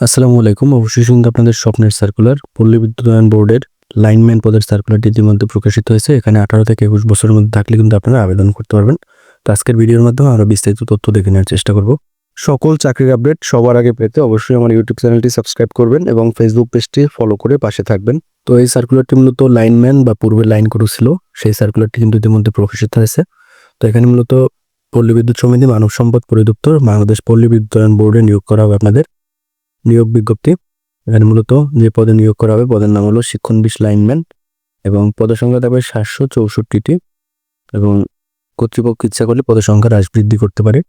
আসসালামু আলাইকুম। অবশ্যই শুনতে আপনাদের স্বপ্নের সার্কুলার পল্লী বিদ্যুতায়ন বোর্ডের লাইনম্যান পদের সার্কুলারটি ইতিমধ্যে প্রকাশিত হয়েছে। এখানে আঠারো থেকে একুশ বছরের মধ্যে থাকলে কিন্তু আপনারা আবেদন করতে পারবেন। তো আজকের ভিডিওর মাধ্যমে আরও বিস্তারিত তথ্য দেখে নেওয়ার চেষ্টা করব। সকল চাকরির আপডেট সবার আগে পেতে অবশ্যই আমার ইউটিউব চ্যানেলটি সাবস্ক্রাইব করবেন এবং ফেসবুক পেজটি ফলো করে পাশে থাকবেন। তো এই সার্কুলারটি মূলত লাইনম্যান বা পূর্বে লাইন ছিল। সেই সার্কুলারটি কিন্তু ইতিমধ্যে প্রকাশিত হয়েছে। তো এখানে মূলত পল্লী বিদ্যুৎ সমিতি মানব সম্পদ পরিদপ্তর, বাংলাদেশ পল্লী বিদ্যুতায়ন বোর্ডে নিয়োগ করা হবে আপনাদের। নিয়োগ বিজ্ঞপ্তি। এখানে মূলত যে পদে নিয়োগ করা হবে, পদের নাম হলো শিক্ষণ বিশ লাইনম্যান এবং পদের সংখ্যা থাকবে সাতশো চৌষট্টিটি এবং কর্তৃপক্ষ ইচ্ছা করলে পদের সংখ্যা হ্রাস বৃদ্ধি করতে পারে।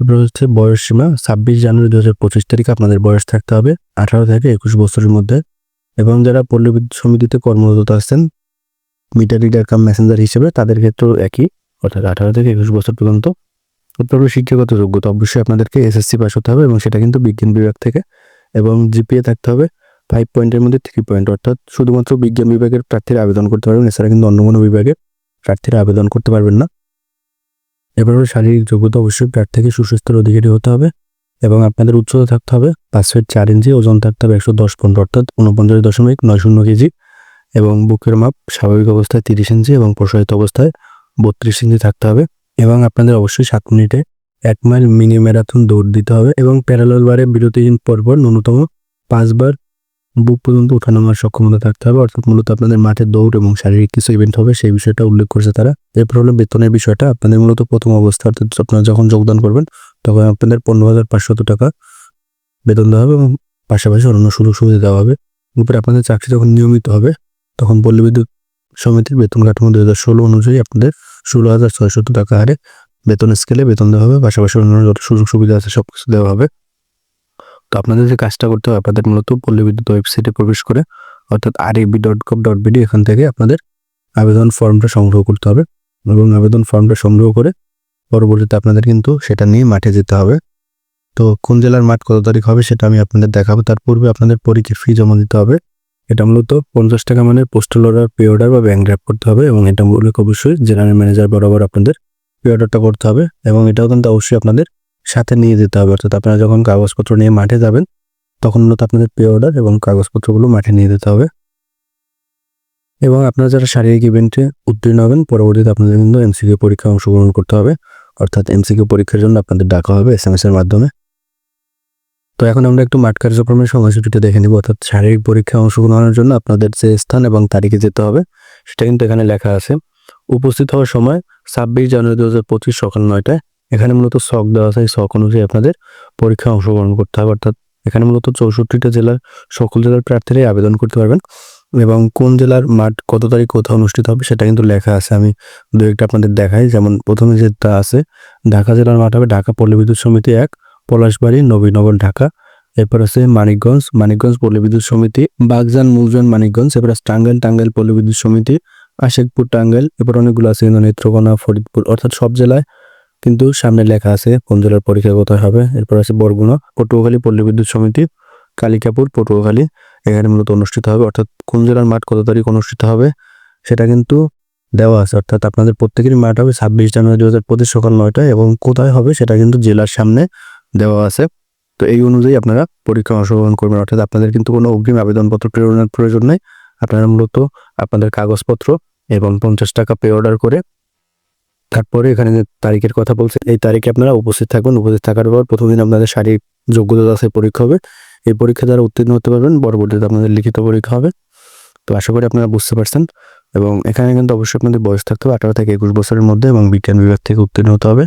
এরপর হচ্ছে বয়স সীমা, ছাব্বিশ জানুয়ারি দু হাজার পঁচিশ তারিখে আপনাদের বয়স থাকতে হবে আঠারো থেকে একুশ বছরের মধ্যে এবং যারা পল্লী সমিতিতে কর্মরত আছেন, মিটার রিডার কাম মেসেঞ্জার হিসেবে তাদের ক্ষেত্রেও একই, অর্থাৎ আঠারো থেকে একুশ বছর পর্যন্ত। তারপরে শিক্ষাগত যোগ্যতা, অবশ্যই আপনাদেরকে এসএসসি পাস হতে হবে এবং সেটা কিন্তু বিজ্ঞান বিভাগ থেকে। এবং জিপিএ থাকতে হবে ফাইভ পয়েন্টের মধ্যে থ্রি পয়েন্ট অর্থাৎ শুধুমাত্র বিজ্ঞান বিভাগের প্রার্থীরা আবেদন করতে পারবেন, এছাড়া কিন্তু অন্য কোনো বিভাগের প্রার্থীরা আবেদন করতে পারবেন না। এবার শারীরিক যোগ্যতা, অবশ্যই প্রার্থীকে সুস্বাস্থ্যের অধিকারী হতে হবে এবং আপনাদের উচ্চতা থাকতে হবে পাঁচ ফিট চার ইঞ্চি, ওজন থাকতে হবে একশো দশ পনেরো অর্থাৎ উনপঞ্চাশ দশমিক নয় শূন্য কেজি এবং বুকের মাপ স্বাভাবিক অবস্থায় তিরিশ ইঞ্চি এবং প্রসারিত অবস্থায় বত্রিশ ইঞ্চি থাকতে হবে এবং আপনাদের অবশ্যই সাত মিনিটে এক মাইল মিনি ম্যারাথন দৌড় দিতে হবে এবং প্যারালাল বারে বিরতিহীন পরপর ন্যূনতম পাঁচবার বুক পর্যন্ত ওঠানামার সক্ষমতা থাকতে হবে। অর্থাৎ মূলত আপনাদের মাঠে দৌড় এবং শারীরিক কিছু ইভেন্ট হবে, সেই বিষয়টা উল্লেখ করেছে তারা। এরপর হলো বেতনের বিষয়টা। আপনাদের মূলত প্রথম অবস্থা, অর্থাৎ আপনারা যখন যোগদান করবেন, তখন আপনাদের পনেরো হাজার পাঁচশত টাকা বেতন দেওয়া হবে এবং পাশাপাশি অন্যান্য সুযোগ সুবিধা দেওয়া হবে। এরপরে আপনাদের চাকরি যখন নিয়মিত হবে, তখন পল্লী বিদ্যুৎ সমিতির বেতন কাঠামো দু হাজার ষোলো অনুযায়ী আপনাদের ষোলো হাজার ছয়শত টাকা হারে বেতন স্কেলে বেতন দেওয়া হবে, পাশাপাশি অন্যান্য যত সুযোগ সুবিধা আছে সব কিছু দেওয়া হবে। তো আপনাদের যে কাজটা করতে হবে, আপনাদের মূলত পল্লী বিদ্যুৎ ওয়েবসাইটে প্রবেশ করে, অর্থাৎ R AB dot com dot BD এখান থেকে আপনাদের আবেদন ফর্মটা সংগ্রহ করতে হবে এবং আবেদন ফর্মটা সংগ্রহ করে পরবর্তীতে আপনাদের কিন্তু সেটা নিয়ে মাঠে যেতে হবে। তো কোন জেলার মাঠ কত তারিখ হবে সেটা আমি আপনাদের দেখাবো। তার পূর্বে আপনাদের পরীক্ষার ফি জমা দিতে হবে। এটা মূলত পঞ্চাশ টাকা মানে পোস্টাল অর্ডার পে অর্ডার বা ব্যাংক ড্রাফট করতে হবে এবং এটা মূলত অবশ্যই জেনারেল ম্যানেজার বরাবর আপনাদের অর্ডারটা করতে হবে এবং এটাও কিন্তু অবশ্যই আপনাদের সাথে নিয়ে যেতে হবে। অর্থাৎ আপনারা যখন কাগজপত্র নিয়ে মাঠে যাবেন, তখন মূলত আপনাদের পে অর্ডার এবং কাগজপত্রগুলো মাঠে নিয়ে যেতে হবে। এবং আপনারা যারা শারীরিক ইভেন্টে উত্তীর্ণ হবেন, পরবর্তীতে আপনাদের কিন্তু এমসিকিউ পরীক্ষায় অংশগ্রহণ করতে হবে। অর্থাৎ এমসিকিউ পরীক্ষার জন্য আপনাদের ডাকা হবে এস এম এর মাধ্যমে। তো এখন আমরা একটু মাঠ কার্যক্রমের সময়সূচিটা দেখে নিব। অর্থাৎ শারীরিক পরীক্ষায় অংশগ্রহণের জন্য আপনাদের যে স্থান এবং তারিখে যেতে হবে, সেটা কিন্তু এখানে লেখা আছে। উপস্থিত হওয়ার সময় ছাব্বিশ জানুয়ারি দু হাজার পঁচিশ সকাল নয়টায়। এখানে মূলত শখ দেওয়া আছে, এই শখ অনুযায়ী আপনাদের পরীক্ষায় অংশগ্রহণ করতে হবে। অর্থাৎ এখানে মূলত চৌষট্টিটা জেলার, সকল জেলার প্রার্থীরাই আবেদন করতে পারবেন এবং কোন জেলার মাঠ কত তারিখ কোথাও অনুষ্ঠিত হবে সেটা কিন্তু লেখা আছে। আমি দু একটা আপনাদের দেখাই। যেমন প্রথমে যেটা আছে, ঢাকা জেলার মাঠ হবে ঢাকা পল্লী বিদ্যুৎ সমিতি এক, পলাশবাড়ি, নবীনগর, ঢাকা। এরপর আছে মানিকগঞ্জ মানিকগঞ্জ পল্লী বিদ্যুৎ সমিতি, বাগজান, মুলজান, মানিকগঞ্জ। এরপর আছে টাঙ্গাইল টাঙ্গাইল পল্লী বিদ্যুৎ সমিতি আশেকপুর টাঙ্গাইল এরপর অনেকগুলো আছে কিন্তু নেত্রকোনা, ফরিদপুর, অর্থাৎ সব জেলায় কিন্তু সামনে লেখা আছে কোন জেলার পরীক্ষা কোথায় হবে। এরপর আছে বরগুনা, পটুয়াখালী পল্লী বিদ্যুৎ সমিতি, কালিকাপুর, পটুয়াখালী, এখানে মূলত অনুষ্ঠিত হবে, অর্থাৎ কোন জেলার মাঠ কত তারিখ অনুষ্ঠিত হবে সেটা কিন্তু দেওয়া আছে। অর্থাৎ আপনাদের প্রত্যেকেরই মাঠ হবে ছাব্বিশ জানুয়ারি দু হাজার পঁচিশ সকাল নয়টায় এবং কোথায় হবে সেটা কিন্তু জেলার সামনে দেওয়া আছে। তো এই অনুযায়ী আপনারা পরীক্ষা অংশগ্রহণ করবেন। অর্থাৎ আপনাদের কিন্তু কোনো অগ্রিম আবেদনপত্র প্রেরণের প্রয়োজন নেই। আপনারা মূলত আপনাদের কাগজপত্র এবং পঞ্চাশ টাকা পে অর্ডার করে তারপরে এখানে যে তারিখের কথা বলছে, এই তারিখে আপনারা উপস্থিত থাকবেন উপস্থিত থাকার পর প্রথম দিন আপনাদের শারীরিক যোগ্যতা আছে পরীক্ষা হবে। এই পরীক্ষা দ্বারা উত্তীর্ণ হতে পারবেন, পরবর্তীতে আপনাদের লিখিত পরীক্ষা হবে। তো আশা করি আপনারা বুঝতে পারছেন। এবং এখানে কিন্তু অবশ্যই আপনাদের বয়স থাকতে হবে, আঠারো থেকে একুশ বছরের মধ্যে এবং বিজ্ঞান বিভাগ থেকে উত্তীর্ণ হতে হবে।